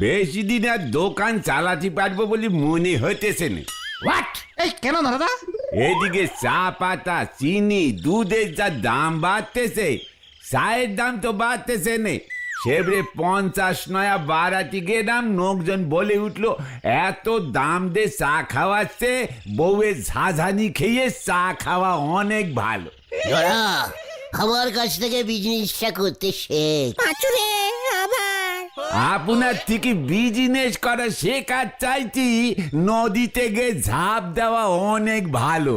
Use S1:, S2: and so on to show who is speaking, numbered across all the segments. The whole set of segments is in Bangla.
S1: বেশি দিন আর দোকান চালাতে পারব বলে মনে হইতেছে না।
S2: হোয়াট এই কেন দাদা
S1: এদিকে চা পাতা চিনি দুধের যা দাম বাড়তেছে চায়ের দাম তো বাড়তেছে নে। সেবরে পঞ্চাশ নয়া বারাটি গেলাম লোকজন বলে উঠল এত দাম দিয়ে চা খাওয়াচ্ছে বউয়ের ঝাঝানি খেয়ে চা খাওয়া অনেক ভালো।
S3: আমার কাছ থেকে বিজনেসটা করতে শেখ।
S4: পাঁচুরে আবার।
S1: আপনার থেকে বিজনেস করা শেখার চাইছি নদীতে গিয়ে ঝাঁপ দেওয়া অনেক ভালো।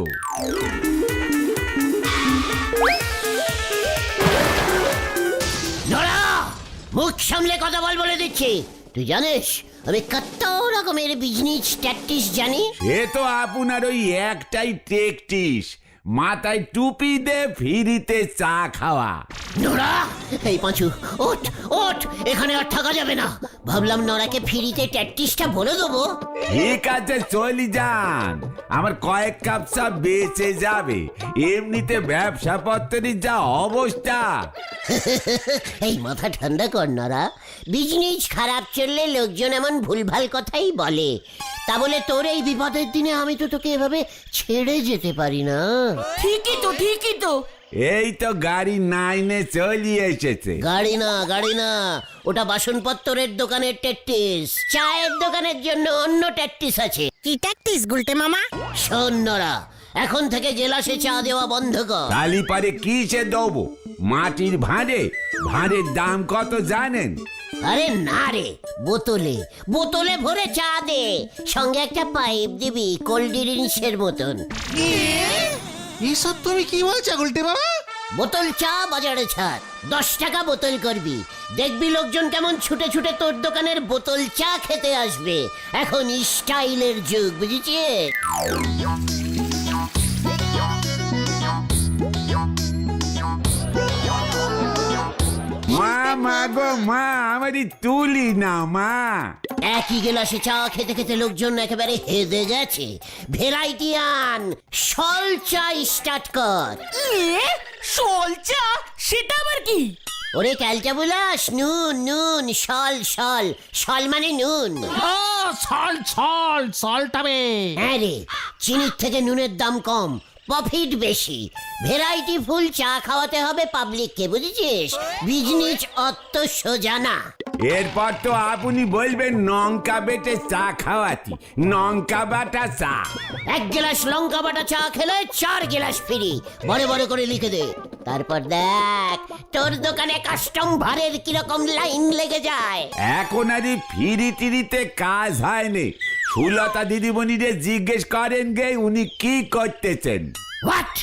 S3: মুখ সামলে কথা বল বলে দিচ্ছি। তুই জানিস আমি কত রকমের বিজনেস ট্যাকটিস জানি?
S1: সে তো আপনার ওই একটাই টেকটিস মাথায় টুপি দে ফিরিতে চা খাওয়া।
S3: নোরা এই পাঁচু ওঠ ওঠ এখানে আর থাকা যাবে না। ভাবলাম নোরাকে ফিরিতে ট্যাকটিসটা বলে দেবো।
S1: ঠিক আছে চলি যান। আমার কয়েক কাপ চা বেঁচে যাবে। এমনিতে ব্যবসা পত্রের যা অবস্থা।
S3: এই মাথা ঠান্ডা কর নোরা। বিজনেস খারাপ চললে লোকজন এমন ভুলভাল কথাই বলে। তা বলে তোর এই বিপদের দিনে আমি তো তোকে এভাবে ছেড়ে যেতে পারি না।
S4: ঠিকই তো ঠিকই তো।
S1: এই তো গাড়ি নাইনে চলি এসেছে।
S3: গাড়ি না গাড়ি না। ওটা বাসনপত্তরের দোকানের ট্যাকটিস চায়ের দোকানের জন্য অন্য ট্যাকটিস আছে।
S4: কি ট্যাকটিস গুলটে মামা?
S3: সৈন্যরা এখন থেকে জেলাসে চা দেওয়া বন্ধ কর।
S1: কালি পারে কিসে দেবো? মাটির ভাঁড়ে? ভাঁড়ের দাম কত জানেন?
S3: আরে না রে বোতলে বোতলে ভরে চা দে। সঙ্গে একটা পাইপ দিবি কোল্ড ড্রিঙ্কসের মতন।
S2: এইসব তুমি কি বলছো গুলটে বাবা?
S3: বোতল চা বাজারে ছাড়। দশ টাকা বোতল করবি। দেখবি লোকজন কেমন ছুটে ছুটে তোর দোকানের বোতল চা খেতে আসবে। এখন স্টাইলের যুগ বুঝেছিস?
S1: মা মা গো মা আমারই তুলি না মা।
S3: একই গেলাসে চা খেতে খেতে লোকজন একেবারে হেদে গেছে। ভেরাইটি আন সল চা স্টার্ট কর।
S4: সলচা সেটা আবার কি?
S3: ওরে ক্যালটা বুলাস নুন নুন সল সল সল মানে নুন।
S2: ও সল সল সলটাবে
S3: হ্যাঁ রে চিনির থেকে নুনের দাম কম। প্রফিট বেশি। ভেরাইটি ফুল চা খাওয়াতে হবে পাবলিককে বুঝেছিস? বিজনেস অত সোজা না।
S1: এরপর তো আপনি বলবেন নঙ্কা বেটে চা খাওয়াতি। নঙ্কা বাটা চা।
S3: এক গ্লাস লঙ্কা বাটা চা খেলে চার গ্লাস ফ্রি। বড় বড় করে লিখে দে। তারপর দেখ তোর দোকানে কাস্টম ভারের কীরকম লাইন লেগে যায়।
S1: এখন আর ফিরি টিরিতে কাজ হয়নি। সুলতা দিদিমণিরে জিজ্ঞেস করেন গে উনি কি করতেছেন?
S3: হোয়াট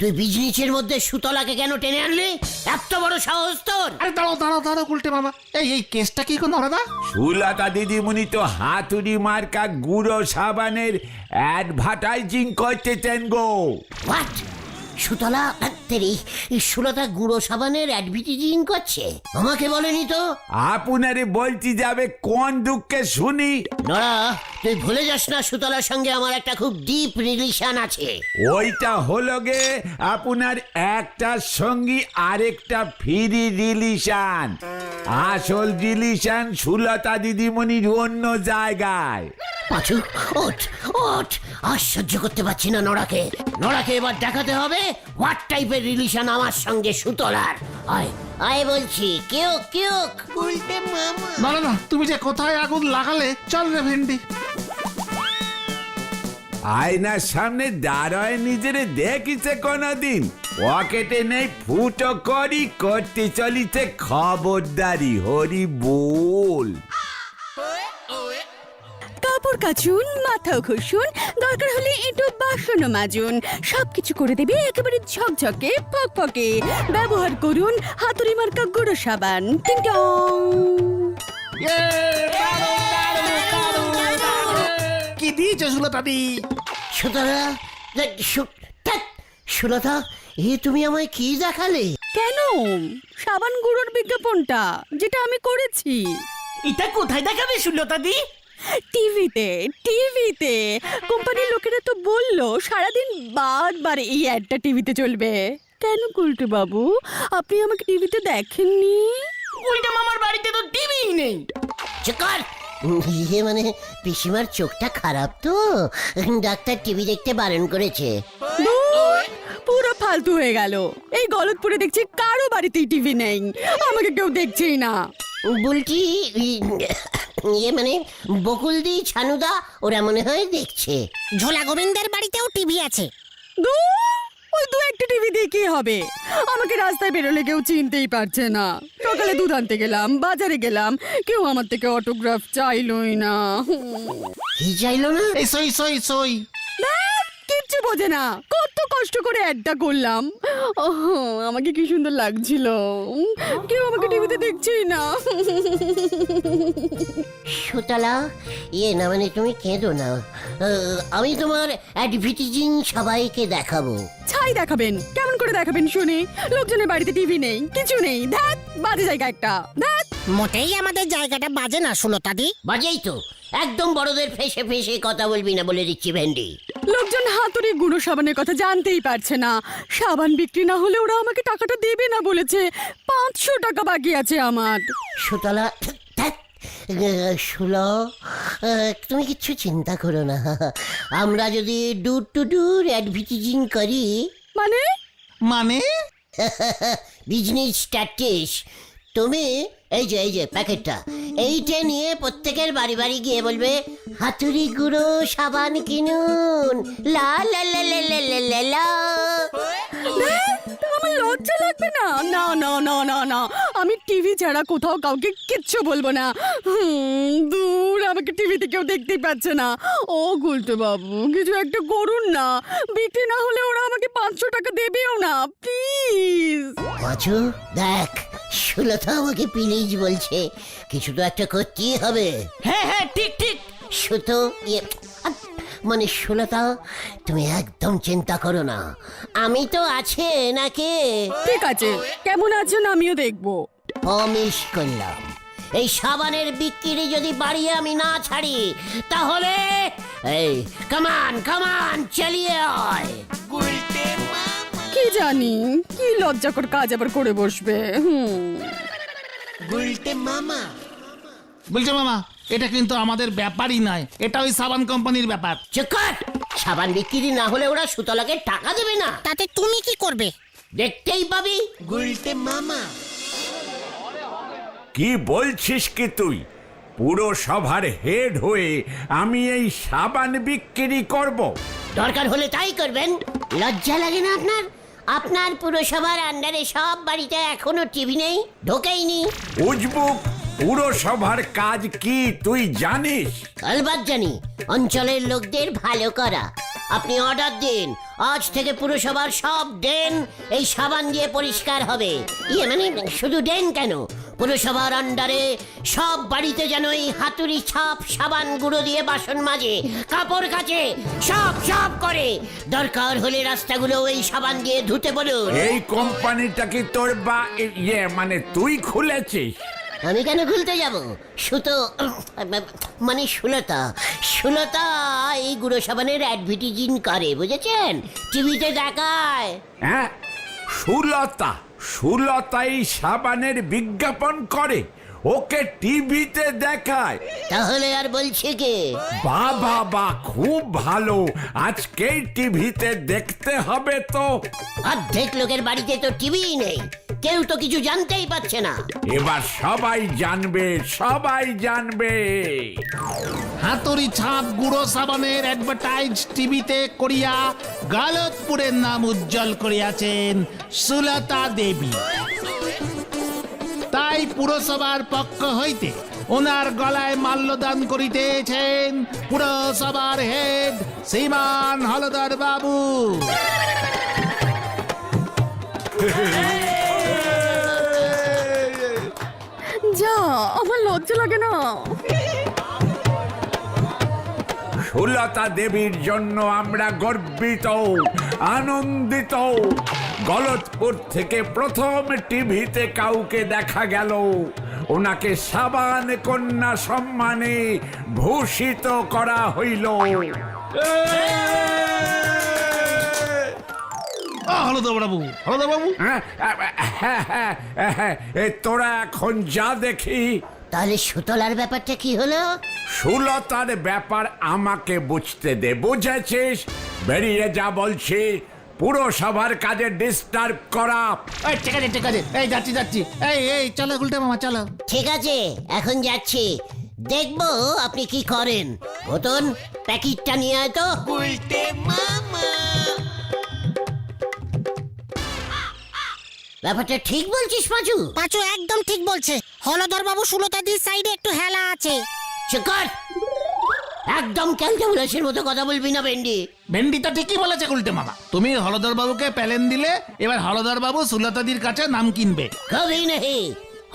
S3: তুই বিজনেসের মধ্যে সুতলাকে কেন টেনে আনলি? এত বড় সাহস তোর!
S2: আরে দাঁড়াও দাঁড়াও দাঁড়াও উল্টে বাবা এই এই কেসটা কি কোনো দাদা
S1: সুলতা দিদিমণি তো হাতুড়ি মার্কা গুঁড়ো সাবানের অ্যাডভার্টাইজিং করতেছেন গো।
S3: হোয়াট সুতলা তেরি সুলতা গুঁড়ো সাবানের অ্যাডভার্টাইজিং করছে। আমাকে বলেনি তো?
S1: আপনারে বলতে যাবে কোন দুঃখে শুনি?
S3: নড়া তুই ভুলে যাস না সুতলার সঙ্গে আমার একটা খুব ডিপ রিলেশন আছে।
S1: ওইটা হলো গে আপনার একটার সঙ্গী আরেকটা ফ্রি রিলিশান আসল রিলিশান সুলতা দিদিমণির অন্য জায়গায়।
S3: পাঁচু ওঠ ওঠ। আর সহ্য করতে পারছি না নড়াকে নড়াকে এবার দেখাতে হবে হোয়াট টাইপের রিলেশন আমার সঙ্গে সুতলার। আয় আয় বলছি কেউ কেউ উল্টে মামা।
S2: না না না তুমি যে কোথায় আগুন লাগালে চল রে ভেন্ডি।
S1: আয়নার সামনে দাঁড়ায় নিজেরে দেখিছে কোনদিন। পকেটে নেই ফুটো করি করতে চলিছে খবরদারি হরি বল।
S5: কাপড় কাচুন মাথা ঘষুন দরকার হলে একটু বাসনও মাজুন। সবকিছু করে দেবে একেবারে ঝকঝকে ফকফকে ব্যবহার করুন হাতুড়ি মার্কা গুঁড়ো সাবান। টিং টং!
S2: কি দিয়েছ সুলতা দি
S3: সুতলা দেখ, সু- সুলতা এ তুমি আমায় কি দেখালে?
S5: কেন? সাবান গুঁড়োর বিজ্ঞাপনটা যেটা আমি করেছি।
S4: এটা কোথায় দেখাবে সুলতা দি
S5: টিভিতে টিভিতে। কোম্পানির লোকেরা তো বলল সারাদিন বারবার এই অ্যাডটা টিভিতে চলবে। কেন কুলটু বাবু? আপনি আমাকে টিভিতে দেখেননি?
S4: উল্টে মামার বাড়িতে তো টিভিই নেই।
S3: চিকার ইয়ে মানে পিসিমার চোখটা খারাপ তো? ডাক্তার টিভি দেখতে বারণ করেছে।
S5: পুরো ফালতু হয়ে গেল। এই গলতপুরে দেখছি কারও বাড়িতেই টিভি নেই। আমাকে কেউ দেখছেই না।
S3: বুলটি ইয়ে মানে বকুলদি ছানুদা ওরা মনে হয় দেখছে।
S6: ঝোলা গোবিন্দের বাড়িতেও টিভি আছে।
S5: ওই দু একটা টিভি দিয়ে কি হবে? আমাকে রাস্তায় বেরোলে কেউ চিনতেই পারছে না। সকালে দুধ আনতে গেলাম বাজারে গেলাম কেউ আমার থেকে অটোগ্রাফ চাইলই না।
S3: কি চাইলো না?
S2: এই সই সই সই।
S5: কিচ্ছু বোঝে না। কত কষ্ট করে অ্যাডটা করলাম। আমাকে কি সুন্দর লাগছিল। কেউ আমাকে টিভিতে দেখছেই না।
S3: সুতলা ইয়ে না মানে তুমি কেঁদো না। আমি তোমার অ্যাডভার্টিজিং সবাইকে দেখাবো।
S5: ছাই দেখাবেন। কেমন করে দেখাবেন শুনি? লোকজনের বাড়িতে টিভি নেই কিছু নেই। ধ্যাত বাজে জায়গা একটা। ধ্যাত
S6: মোটেই আমাদের জায়গাটা বাজে না সুলতাদি।
S3: বাজেই তো। একদম বড়দের ফেসে ফেসে কথা বলবি না বলে দিচ্ছি ভেন্ডি।
S5: লোকজন হাতুড়ি গুঁড়ো সাবানের কথা জানতেই পারছে না। সাবান বিক্রি না হলে ওরা আমাকে টাকাটা দেবে না বলেছে। পাঁচশো টাকা বাকি আছে আমার।
S3: সুতলা ধ্যাৎ, আহ, তুমি কিচ্ছু চিন্তা করো না। আমরা যদি দূর টু দূর অ্যাডভার্টিজিং করি।
S5: মানে?
S2: মানে?
S3: বিজনেস স্ট্যাটিস তুমি এই যে এই যে প্যাকেটটা। এইটা নিয়ে প্রত্যেকের বাড়ি বাড়ি গিয়ে বলবে হাতুড়ি গুঁড়ো সাবান কিনুন। লা লা লা লা লা লা লা লা।
S5: ধ্যাৎ, আমার লজ্জা লাগবে না? না না না না না। আমি টিভি ছাড়া কোথাও কাউকে কিচ্ছু বলব না। হুম, দূর আমাকে টিভিতে কেউ দেখতেই পাচ্ছে না। ও গুলতে বাবু কিছু একটা করুন না। বিক্রি না হলে ওরা আমাকে পাঁচশো টাকা দেবেও না প্লিজ।
S3: পাঁচু দেখ সুলতা আমাকে প্লিজ বলছে কিছু তো একটা করতেই হবে।
S4: হ্যাঁ হ্যাঁ ঠিক ঠিক।
S3: সুতো ইয়ে মানে সুলতা তুমি একদম চিন্তা করো না। আমি তো আছে নাকি?
S5: ঠিক আছে কেমন আছেন আমিও দেখব।
S3: প্রমিস করলাম। এই সাবানের বিক্রি যদি বাড়িয়ে আমি না ছাড়ি তাহলে এই কামান কামান চালিয়ে আয়।
S5: কি জানি? কি লজ্জাকর কাজ আবার করে বসবে হুম।
S2: বলছে মামা এটা কিন্তু আমাদের ব্যাপারই নয়। এটা ওই সাবান কোম্পানির ব্যাপার।
S3: চুপ সাবান বিক্রি না হলে ওরা সুতলাকে টাকা দেবে না।
S6: তাতে তুমি কি করবে?
S3: দেখতেই পাবি গুলতে মামা।
S1: কি বলছিস কি তুই? পুরো সভার হেড হয়ে আমি এই সাবান বিক্রি করব।
S3: দরকার হলে তাই করবেন। লজ্জা লাগে না আপনার? আপনার পুরসভার আন্ডারে সব বাড়িতে এখনও টিভি নেই? ঢোকেইনি।
S1: উজবুক পুরসভার কাজ কি তুই জানিস?
S3: আলবাত জানি অঞ্চলের লোকদের ভালো করা। আপনি অর্ডার দিন আজ থেকে পুরসভার সব ড্রেন এই সাবান দিয়ে পরিষ্কার হবে। ইয়ে মানে শুধু ড্রেন কেন? পুরসভার আন্ডারে সব বাড়িতে যেন এই হাতুড়ি ছাপ সাবান গুঁড়ো দিয়ে বাসন মাজে কাপড় কাচে সব সব করে। দরকার হলে রাস্তাগুলো এই সাবান দিয়ে ধুতে বলুন।
S1: এই কোম্পানিটা কি তোর বা ইয়ে মানে তুই খুলেছিস?
S3: আমি কেন খুলতে যাব? সুতো মানে সুলতা সুলতা এই গুঁড়ো সাবানের অ্যাডভার্টিজিং করে বুঝেছেন? টিভিতে দেখায়।
S1: হ্যাঁ সুলতা। সুলতা এই সাবানের বিজ্ঞাপন করে ওকে টিভিতে দেখায়।
S3: তাহলে আর বলছে কে?
S1: বাবা বা খুব ভালো। আজকেই টিভিতে দেখতে হবে তো।
S3: অর্ধেক লোকের বাড়িতে তো টিভিই নেই। কেউ তো কিছু জানতেই পারছে না।
S1: এবার সবাই জানবে সবাই জানবে।
S2: হাতুড়ি ছাপ গুঁড়ো সাবানের অ্যাডভার্টাইজ টিভিতে করিয়া গালতপুরের নাম উজ্জ্বল করিয়াছেন সুলতা দেবী। তাই পুরসভার পক্ষ হইতে ওনার গলায় মাল্যদান করিতেছেন পুরসভার হেড শ্রীমান হলদর বাবু।
S5: যা আমার লজ্জা লাগে না।
S1: সুলতা দেবীর জন্য আমরা গর্বিত আনন্দিত। গলতপুর থেকে প্রথম টিভিতে কাউকে দেখা গেল। ওনাকে সাবান কন্যা সম্মানে ভূষিত করা হইল।
S2: হলদর বাবু
S1: হ্যাঁ, হ্যাঁ, হ্যাঁ, হ্যাঁ, তোরা এখন যা দেখি।
S3: তাহলে সুতলার ব্যাপারটা কি হলো?
S1: সুলতার ব্যাপার আমাকে বুঝতে দে বুঝেছিস? বেরিয়ে যা বলছি পুরসভার কাজে ডিস্টার্ব করা।
S2: এই ঠিক আছে ঠিক আছে। এই যাচ্ছি যাচ্ছি। এই এই চলো গুলটে মামা চলো।
S3: ঠিক আছে এখন যাচ্ছি। দেখব আপনি কি করেন। মতন প্যাকেটটা নিয়ে আয় তো। ব্যাপারটা ঠিক বলছিস পাঁচু?
S6: পাঁচু একদম ঠিক বলছে। হলধর বাবু সুলতাদির সাইডে একটু হেলা আছে।
S3: চুকার একদম ক্যালটাবুলাসের মতো কথা বলবি না বেন্ডি
S2: ভেন্ডি তো ঠিকই বলেছে গুলটে মামা। তুমি হলধর বাবুকে প্যালেন দিলে এবার হলধর বাবু সুলতাদির কাছে নাম কিনবে।
S3: কবেই নেই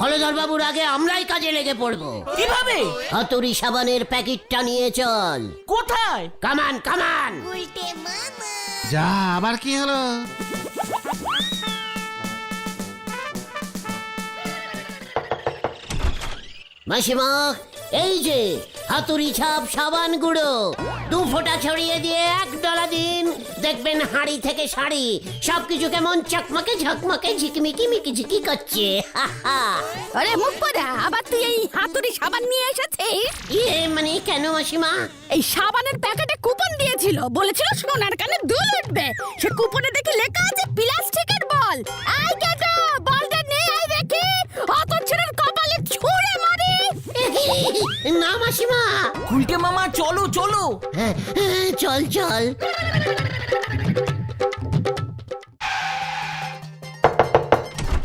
S3: হলধর বাবুর আগে আমরাই কাজে লেগে পড়ব।
S4: কীভাবে?
S3: হাতুড়ি সাবানের প্যাকেটটা নিয়ে চল।
S4: কোথায়?
S3: কামান কামান। উল্টে মামা।
S2: যা আবার কি হলো?
S3: মাসিমা এই যে হাতুড়ি ছাপ সাবান গুঁড়ো। দু ফোঁটা ছড়িয়ে দিয়ে এক ডলা দিন। দেখবেন হাড়ি থেকে শাড়ি। সবকিছু কেমন চকমকে ঝকমকে ঝিকমিকি মিকিঝিকি করছে।
S5: আরে মুখ পড়া আবার তুই এই হাতুড়ি সাবান নিয়ে এসেছিস?
S3: ইয়ে মানে কেন মাসিমা?
S5: এই সাবানের প্যাকেটে কুপন দিয়েছিল। বলেছিল সোনার কানে দুল উঠবে। সে কুপনে দেখি লেখা আছে প্লাস্টিকের বল। আই
S3: মাসিমা
S4: উল্টে মামা চলো চলো।
S3: হ্যাঁ, হ্যাঁ, চল চল।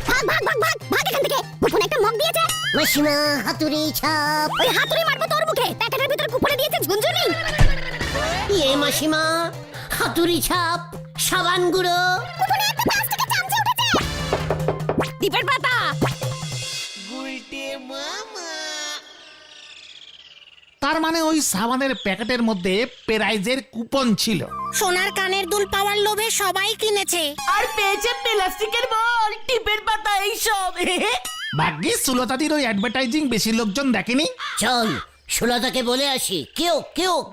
S5: ভাগ ভাগ ভাগ ভাগ ভাগ এখান থেকে। কুপনে একটা মগ দিয়েছে।
S3: মাসিমা হাতুড়ি ছাপ।
S5: ওই হাতুড়ি মারবো তোর মুখে। প্যাকেটের ভিতরে কুপনে দিয়েছে ঝুনঝুনি।
S3: ইয়ে মাসিমা হাতুড়ি ছাপ সাবান গুঁড়ো।
S5: কুপনে একটা প্লাস্টিকের চামচে উঠেছে। ডিপের পাতা।
S2: তার মানে ওই সাবানের প্যাকেটের মধ্যে প্রাইজের কুপন ছিল।
S6: সোনার কানের দুল পাওয়ার লোভে সবাই কিনেছে।
S4: আর পেয়েছে প্লাস্টিকের বল টিপের পাতা এইসব।
S2: ভাগ্যিস সুলতাদির ওই অ্যাডভার্টাইজিং বেশি লোকজন দেখেনি।
S3: চল সুলতাকে বলে আসি। কেউ কেউ।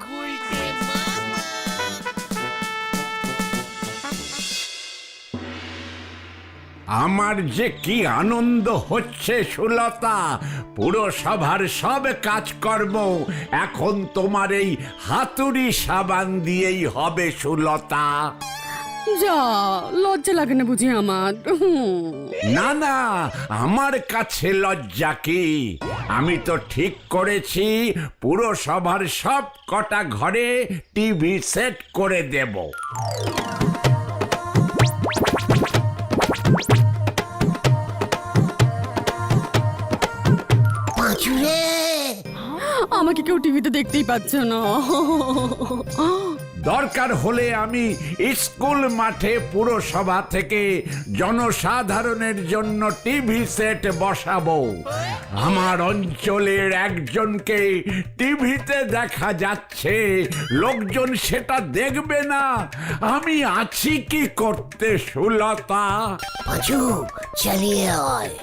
S1: আমার যে কি আনন্দ হচ্ছে সুলতা পুরসভার সব কাজকর্ম এখন তোমার এই হাতুড়ি সাবান দিয়েই হবে সুলতা।
S5: যা লজ্জা লাগে না বুঝি আমার।
S1: না না আমার কাছে লজ্জা কি? আমি তো ঠিক করেছি পুরসভার সব কটা ঘরে টিভি সেট করে দেব।
S5: কেউ টিভিতে দেখতেই পাচ্ছে না।
S1: দরকার হলে আমি স্কুল মাঠে পুরসভা থেকে জনসাধারণের জন্য টিভি সেট বসাবো। আমার অঞ্চলের একজনকে টিভিতে দেখা যাচ্ছে। লোকজন সেটা দেখবে না। আমি আছি কি করতে সুলতা?
S3: পাঁচু চালিয়ে আয়।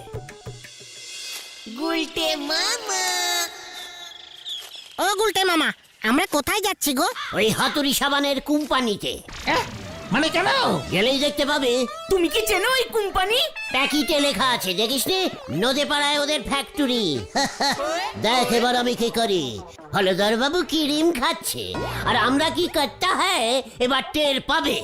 S6: ও গুলটে মামা আমরা কোথায় যাচ্ছি গো?
S3: ওই হাতুড়ি সাবানের কোম্পানিতে।
S2: মানে কেন?
S3: গেলেই দেখতে পাবে।
S4: তুমি কি চেনো এই কোম্পানি?
S3: প্যাকিটে লেখা আছে দেখিস নি? নদে পাড়ায় ওদের ফ্যাক্টরি। দেখ এবার আমি কি করি। হলদর বাবু কি রিম খাচ্ছে। আর আমরা কি করতে হয় এবার টের পাবে।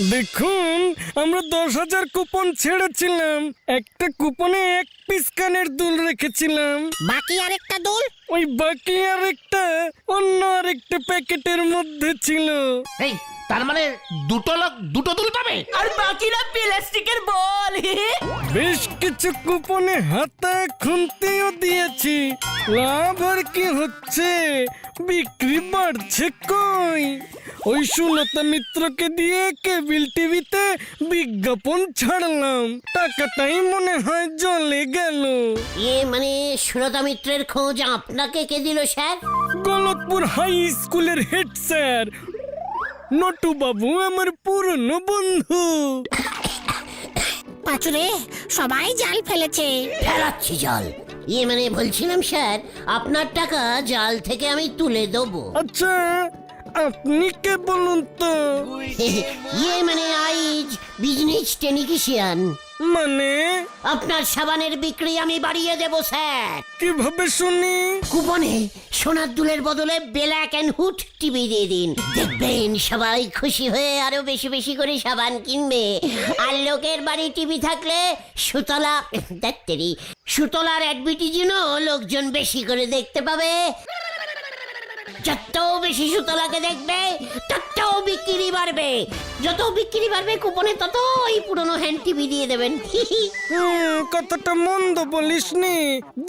S7: দেখুন আমরা দশ হাজার কুপন ছেড়েছিলাম। একটা কুপনে এক পিস কানের দুল রেখেছিলাম।
S6: বাকি আরেকটা দুল?
S7: ওই বাকি আর একটা অন্য আরেকটা প্যাকেটের মধ্যে ছিল।
S2: এই তার মানে দুটো লোক দুটো দুল পাবে?
S4: আর বাকিরা প্লাস্টিকের বল
S7: বেশ কিছু কুপনে হাতা খুনতেও দিয়েছি। লাভ আর কি হচ্ছে? বিক্রি বাড়ছে কই? ওই সুলতা মিত্রকে দিয়ে কেবিল টিভিতে বিজ্ঞাপন ছাড়লাম। টাকাটাই মনে হয় জলে গেল।
S3: ইয়ে মানে সুরতা মিত্রের খোঁজ আপনাকে কে দিল স্যার?
S7: গলতপুর হাই স্কুলের হেড স্যার। নটু বাবু আমার পুরনো বন্ধু।
S6: পাঁচুরে সবাই জাল ফেলেছে।
S3: ফেলাচ্ছি জল। ইয়ে মানে বলছিলাম স্যার আপনার টাকা জাল থেকে আমি তুলে দেবো।
S7: আচ্ছা আপনি কে বলুন তো।
S3: ইয়ে মানে আইজ বিজনেস টেকনিশিয়ান
S7: মানে?
S3: আপনার সাবানের বিক্রি আমি বাড়িয়ে দেব স্যার।
S7: কীভাবে শুনি?
S3: কুপনে সোনার দুলের বদলে ব্ল্যাক অ্যান্ড হুড টিভি দিয়ে দিন। দেখবেন সবাই খুশি হয়ে আরও বেশি বেশি করে সাবান কিনবে। আর লোকের বাড়ি টিভি থাকলে সুতলা দেখতেরি সুতলার অ্যাডভার্টিজও লোকজন বেশি করে দেখতে পাবে। যত বেশি সুতলাকে দেখবে তত বিক্রি বাড়বে। যত বিক্রি বাড়বে কুপনে তত ওই পুরনো হ্যান্ড টিভি দিয়ে দেবেন।
S7: কথাটা মন্দ বলিসনি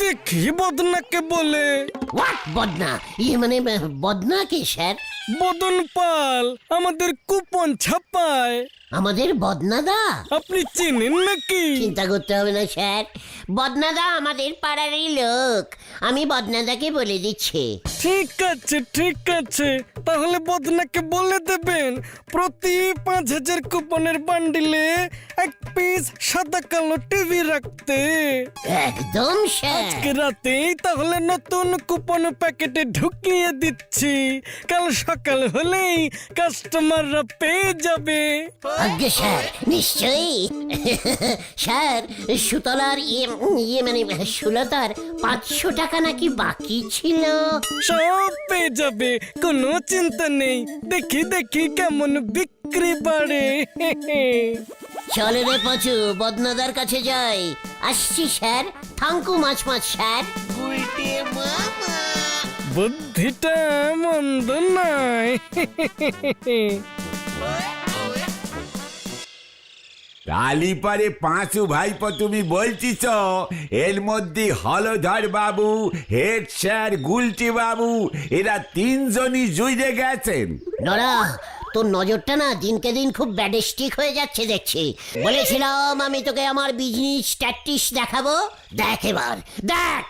S7: দেখি বদনাকে বলে।
S3: হোয়াট বদনা? ইয়ে মানে বদনা কি স্যার?
S7: বদন পাল আমাদের কুপন ছাপায়।
S3: আমাদের বদনাদা?
S7: আপনি চেনেন নাকি?
S3: চিন্তা করতে হবে না স্যার। বদনাদা আমাদের পাড়ারই লোক। আমি বদনাদাকে বলে দিচ্ছি।
S7: ঠিক আছে ঠিক আছে। তাহলে বদনাকে বলে দেবেন প্রতি পাঁচ হাজার কুপনের বান্ডিলে এক পিস সাদা কালো টিভি রাখতে।
S3: একদম স্যার।
S7: আজকে রাতেই তাহলে নতুন কুপন প্যাকেটে ঢুকিয়ে দিচ্ছি। কাল সকাল হলেই কাস্টমাররা পেয়ে যাবে।
S3: আজ্ঞে স্যার নিশ্চয়ই। স্যার সুতলার ইয়ে ইয়ে মানে সুলতার পাঁচশো টাকা নাকি বাকি ছিল?
S7: সব পেয়ে যাবে কোনো চিন্তা নেই। দেখি দেখি কেমন বিক্রি পারে
S3: চলে রে পাঁচু বদনাদার কাছে যাই। আসছি sir. Thank you much much sir.
S7: বুদ্ধিটা মন্দ নয়।
S1: কালীপারে পাঁচু ভাইপো তুমি বলছিস, এর মধ্যে হলধর বাবু, হেড স্যার, গুলটি বাবু, এরা তিনজনই জুইরে গেছেন।
S3: নরা তোর নজরটা না দিনকে দিন খুব ব্যাডিস্টিক হয়ে যাচ্ছে দেখছি। বলেছিলাম আমি তোকে আমার বিজনেস ট্যাকটিস দেখাবো। দেখ এবার দেখ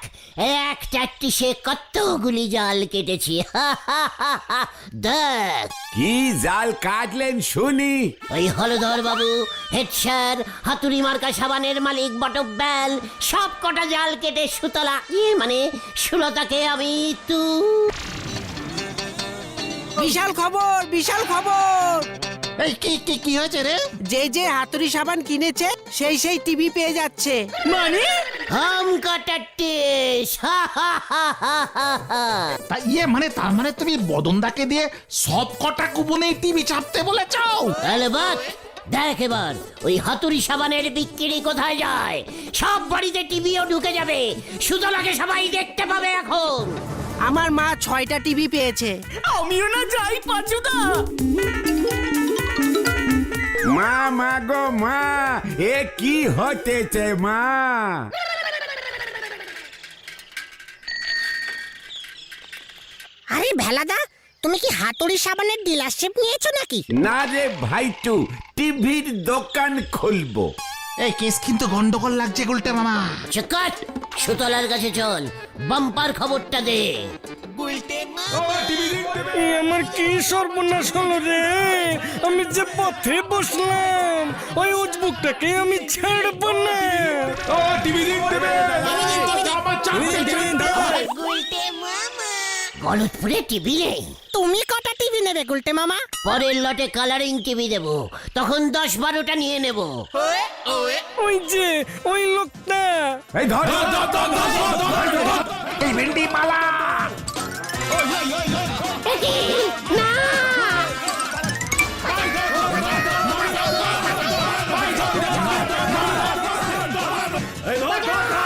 S3: এক ট্যাকটিসে কতগুলি জাল কেটেছি। হা হা হা হা দেখ।
S1: কি জাল কাটলেন শুনি?
S3: ওই হলধর বাবু হেড স্যার হাতুড়ি মার্কা সাবানের মালিক বটব্যাল সব কটা জাল কেটে সুতলা ইয়ে মানে সুলতাকে আমি তু
S8: বিশাল খবর বিশাল খবর।
S2: এই কি কি কি হয়েছে রে?
S8: যে যে হাতুড়ি সাবান কিনেছে সেই সেই টিভি পেয়ে যাচ্ছে।
S4: মানে?
S3: হাম কাটাটিস হা হা হা হা হা হা।
S2: তা ইয়ে মানে তার মানে তুমি বদনদাকে দিয়ে সব কটা কুপনেই টিভি চাপতে বলেছাও
S3: তাহলে বাদ দেখ এবার ওই হাতুড়ি সাবানের বিক্রি কোথায় যায়? সব বাড়িতে টিভিও ঢুকে যাবে সুতলাকে সবাই দেখতে পাবে এখন।
S8: আমার মা ছয়টা টিভি পেয়েছে।
S4: আমিও না যাই পাচুদা।
S1: মা মা গো মা এ কি হতেছে মা?
S6: আরে ভেলাদা তুমি কি হাতুড়ি সাবানের ডিলারশিপ নিয়েছো নাকি?
S1: না রে ভাইটু টিভির দোকান খুলবো।
S2: এই কেস কিন্তু গন্ডগোল লাগছে গুলটে মামা।
S3: চকাট সুতলার কাছে চল বাম্পার খবরটা দে।
S7: আমার কি সর্বনাশ হলো রে? আমি যে পথে বসলাম ওই উজবুকটাকে আমি ছাড়বো না।
S3: গলতপুরে টিভি নেই
S6: তুমি কটা টিভি নেবে গুলটে মামা
S3: পরের লটে কালারিং টিভি দেব তখন দশ বারোটা নিয়ে নেব
S7: ওই যে ওই লোকটা
S1: এই ধর ধর, ধর, ধর, ধর, ধর, ধর, ধর, ধর।
S2: এই ভেন্ডি মালা
S3: না পুরো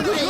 S3: ঘুরে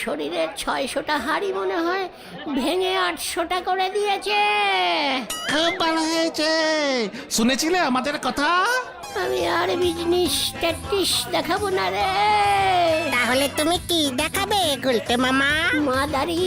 S3: শরীরের ছয়শোটা হাড়ি মনে হয় ভেঙে আটশোটা করে দিয়েছে।
S2: খুব ভালো হয়েছে। শুনেছিলে আমাদের কথা?
S3: আমি আর বিজনেস ট্যাকটিস দেখাবো না রে।
S6: তাহলে তুমি কি দেখাবে গুলতে মামা?
S3: মাদারি।